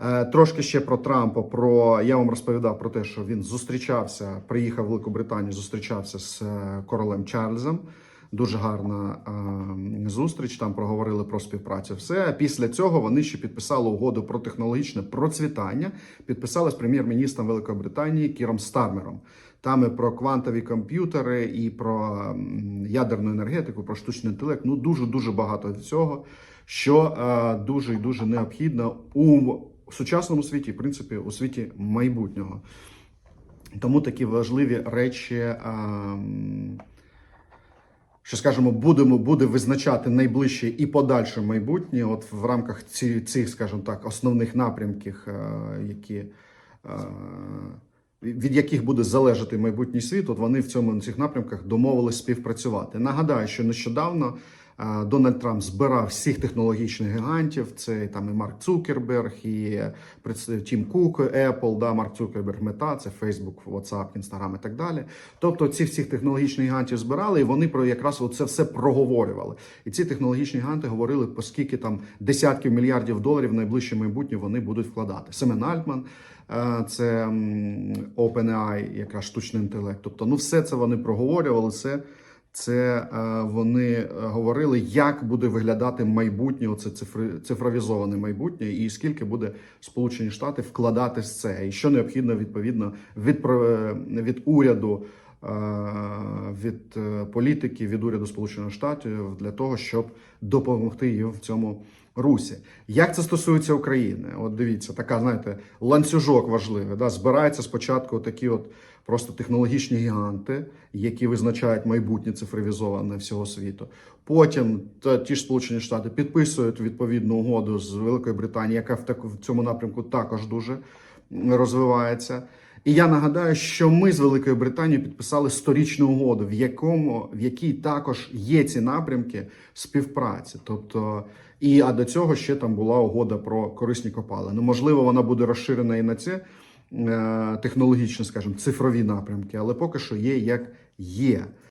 Е, Трошки ще про Трампа. Про я вам розповідав про те, що він зустрічався, приїхав в Велику зустрічався з е, королем Чарльзом. Дуже гарна е, зустріч. Там проговорили про співпрацю. Все після цього вони ще підписали угоду про технологічне процвітання. Підписали з прем'єр-міністром Великої Британії Кіром Стармером. Там і про квантові комп'ютери, і про ядерну енергетику, про штучний інтелект. Ну дуже дуже багато цього, що е, дуже і дуже необхідно у сучасному світі, в принципі, у світі майбутнього. Тому такі важливі речі. що скажімо, будемо буде визначати найближче і подальше майбутнє, от в рамках цих, скажімо так, основних напрямків, які від яких буде залежати майбутній світ, от вони в цьому на цих напрямках домовились співпрацювати. Нагадаю, що нещодавно Дональд Трамп збирав всіх технологічних гігантів. Це там і Марк Цукерберг, і представ- Тім Кук, Apple, да, Марк Цукерберг, Мета, це Facebook, WhatsApp, Instagram і так далі. Тобто ці всіх технологічних гігантів збирали, і вони про якраз це все проговорювали. І ці технологічні гіганти говорили, по скільки там десятків мільярдів доларів в найближче майбутнє вони будуть вкладати. Семен Альтман, е, це OpenAI, якраз штучний інтелект. Тобто, ну все це вони проговорювали. Це це е, вони е, говорили, як буде виглядати майбутнє, оце цифровізоване майбутнє, і скільки буде Сполучені Штати вкладати з це, і що необхідно відповідно від, е, від уряду. Е, Від е, політики, від уряду Сполучених Штатів для того, щоб допомогти їм в цьому русі. Як це стосується України? От дивіться, така знаєте, ланцюжок важливий. Да? Збираються спочатку такі от просто технологічні гіганти, які визначають майбутнє цифровізоване всього світу. Потім та, ті ж Сполучені Штати підписують відповідну угоду з Великою Британією, яка в, таку, в цьому напрямку також дуже розвивається. І я нагадаю, що ми з Великою Британією підписали сторічну угоду, в якому в якій також є ці напрямки співпраці. Тобто, і а до цього ще там була угода про корисні копалини. Ну, можливо, вона буде розширена і на ці е, технологічні, скажімо, цифрові напрямки, але поки що є як є.